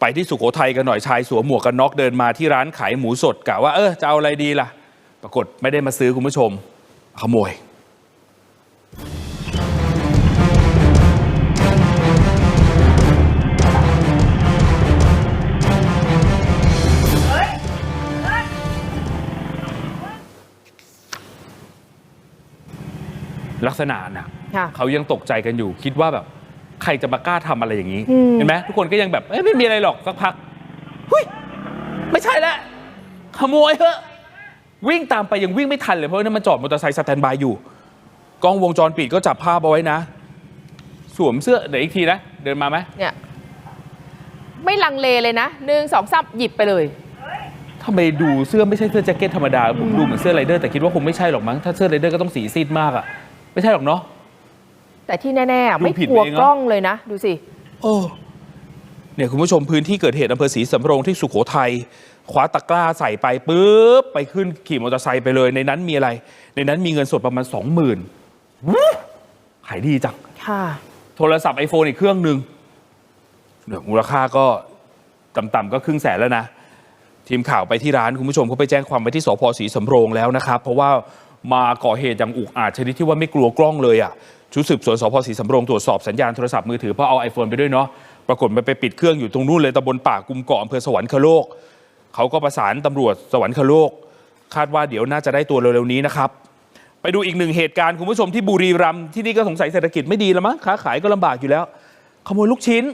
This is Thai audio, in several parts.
ไปที่สุโขทัยกันหน่อยชายสวมหมวกกันน็อกเดินมาที่ร้านขายหมูสดกะว่าเออจะเอาอะไรดีล่ะ ปรากฏไม่ได้มาซื้อคุณผู้ชม ขโมย ลักษณะน่ะค่ะเขายังตกใจกันอยู่คิดว่าแบบ ใครจะมากล้าทำอะไรอย่างนี้อืมเห็นไหมทุกคนก็ยังแบบเอ้ยไม่มีอะไรหรอกสักพักเฮ้ยไม่ใช่แล้วขโมยเหอะวิ่งตามไปยังวิ่งไม่ทันเลยเพราะว่านั่นมันจอดมอเตอร์ไซค์สแตนบายอยู่กล้องวงจรปิดก็จับภาพเอาไว้นะ สวมเสื้อเดี๋ยวอีกทีนะ เดินมาไหมเนี่ยไม่ลังเลเลยนะหนึ่งสองสามหยิบไปเลยทำไมดูเสื้อไม่ใช่เสื้อแจ็คเก็ตธรรมดาผมดูเหมือนเสื้อไรเดอร์แต่คิดว่าคงไม่ใช่หรอกมั้งถ้าเสื้อไรเดอร์ก็ต้องสีซีดมากอะไม่ใช่หรอกเนาะ แต่ที่แน่ๆดูไม่ผิดกลัวเองเหรอกล้องเลยนะ ดูสิโอ้เนี่ยคุณผู้ชมพื้นที่เกิดเหตุอำเภอศรีสำโรงที่สุโขทัยคว้าตะกร้าใส่ไปปุ๊บไปขึ้นขี่มอเตอร์ไซค์ไปเลย ในนั้นมีอะไร ในนั้นมีเงินสดประมาณสองหมื่นขายดีจังค่ะโทรศัพท์ไอโฟนอีกเครื่องหนึ่งเนี่ยมูลค่าก็ต่ำๆก็ครึ่งแสนแล้วนะ ทีมข่าวไปที่ร้านคุณผู้ชมเขาไปแจ้งความไว้ที่สพศรีสำโรงแล้วนะครับ เพราะว่ามาก่อเหตุอย่างอุกอาจชนิดที่ว่าไม่กลัวกล้องเลยอะ ชุดสืบสวนสพศรีสำโรงตรวจสอบสัญญาณโทรศัพท์มือถือเพราะเอาไอโฟนไปด้วยเนาะปรากฏมันไปปิดเครื่องอยู่ตรงนู้นเลยตำบลป่ากุมเกาะอำเภอสวรรคโลกเขาก็ประสานตำรวจสวรรคโลก คาดว่าเดี๋ยวน่าจะได้ตัวเร็วๆนี้นะครับ ไปดูอีกหนึ่งเหตุการณ์คุณผู้ชมที่บุรีรัมย์ที่นี่ก็สงสัยเศรษฐกิจไม่ดีแล้วมั้งค้าขายก็ลำบากอยู่แล้ว ขโมยลูกชิ้น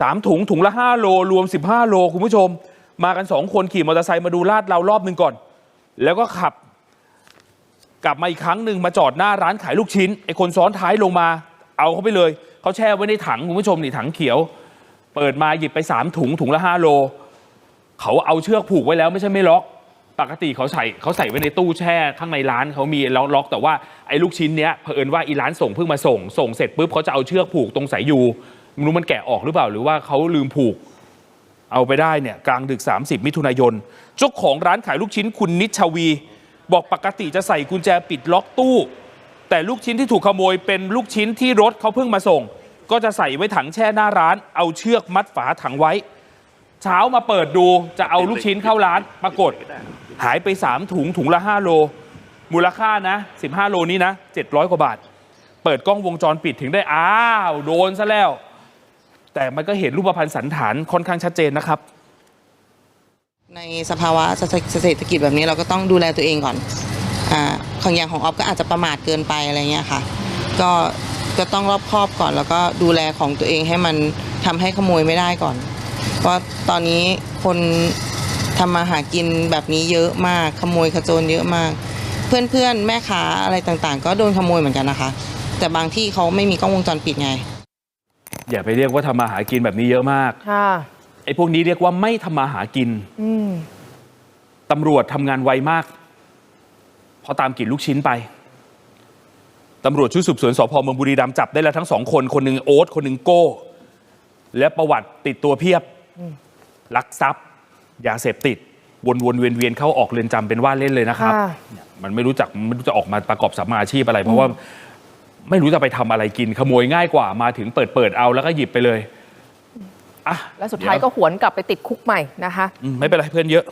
สามถุงถุงละห้าโลรวม15โลคุณผู้ชม มากันสองคนขี่มอเตอร์ไซค์มาดูลาดเรารอบหนึ่งก่อน แล้วก็ขับ กลับมาอีกครั้งหนึ่งมาจอดหน้าร้านขายลูกชิ้นไอ้คนซ้อนท้ายลงมา เอาเขาไปเลย เขาแช่ไว้ในถังคุณผู้ชมนี่ถังเขียว เปิดมาหยิบไปสามถุงถุงละห้าโล เขาเอาเชือกผูกไว้แล้วไม่ใช่ไม่ล็อก ปกติเขาใส่เขาใส่ไว้ในตู้แช่ข้างในร้านเขามีแล้วล็อก แต่ว่าไอ้ลูกชิ้นเนี้ยเผอิญว่าอีร้านส่งเพิ่งมาส่ง ส่งเสร็จปุ๊บเขาจะเอาเชือกผูกตรงสายยูไม่รู้มันแกะออกหรือเปล่าหรือว่าเขาลืมผูกเอาไปได้เนี่ยกลางดึก 30 มิถุนายนเจ้าของร้านขายลูกชิ้นคุณนิชวี บอกปกติจะใส่กุญแจปิดล็อกตู้ แต่ลูกชิ้นที่ถูกขโมยเป็นลูกชิ้นที่รถเขาเพิ่งมาส่ง ก็จะใส่ไว้ถังแช่หน้าร้าน เอาเชือกมัดฝาถังไว้ เช้ามาเปิดดูจะเอาลูกชิ้นเข้าร้านปรากฏ หายไป3ถุงถุงละ5โล มูลค่านะ15โลนี้นะ700กว่าบาท เปิดกล้องวงจรปิดถึงได้อ้าวโดนซะแล้ว แต่มันก็เห็นรูปพรรณสันฐานค่อนข้างชัดเจนนะครับ ในสภาวะเศรษฐกิจแบบนี้เราก็ต้องดูแลตัวเองก่อนอาของอย่างของออฟก็อาจจะประมาทเกินไปอะไรเงี้ยค่ะ ก็ก็ต้องรอบคอบก่อน แล้วก็ดูแลของตัวเองให้มันทำให้ขโมยไม่ได้ก่อน เพราะตอนนี้คนทำมาหากินแบบนี้เยอะมากขโมยขโจรเยอะมาก เพื่อนๆ แม่ค้าอะไรต่างๆ ก็โดนขโมยเหมือนกันนะคะ แต่บางที่เขาไม่มีกล้องวงจรปิดไง อย่าไปเรียกว่าทำมาหากินแบบนี้เยอะมากค่ะไอ้พวกนี้เรียกว่าไม่ทำมาหากินอืมตำรวจทำงานไวมาก พอตามกลิ่นลูกชิ้นไปตำรวจชุดสืบสวนสพเมืองบุรีรัมย์จับได้แล้วทั้งสองคน คนหนึ่งโอ๊ตคนหนึ่งโก้ และประวัติติดตัวเพียบลักทรัพย์ยาเสพติด วนๆเวียนๆเข้าออกเรือนจำเป็นว่าเล่นเลยนะครับค่ะเนี่ยมันไม่รู้จักไม่รู้จะออกมาประกอบสัมมาอาชีพอะไร เพราะว่าไม่รู้จะไปทำอะไรกินขโมยง่ายกว่ามาถึงเปิดเปิดๆเอาแล้วก็หยิบไปเลย อะแล้วสุดท้ายเดี๋ก็หวนกลับไปติดคุกใหม่นะคะ อืมไม่เป็นไรเพื่อนเยอะ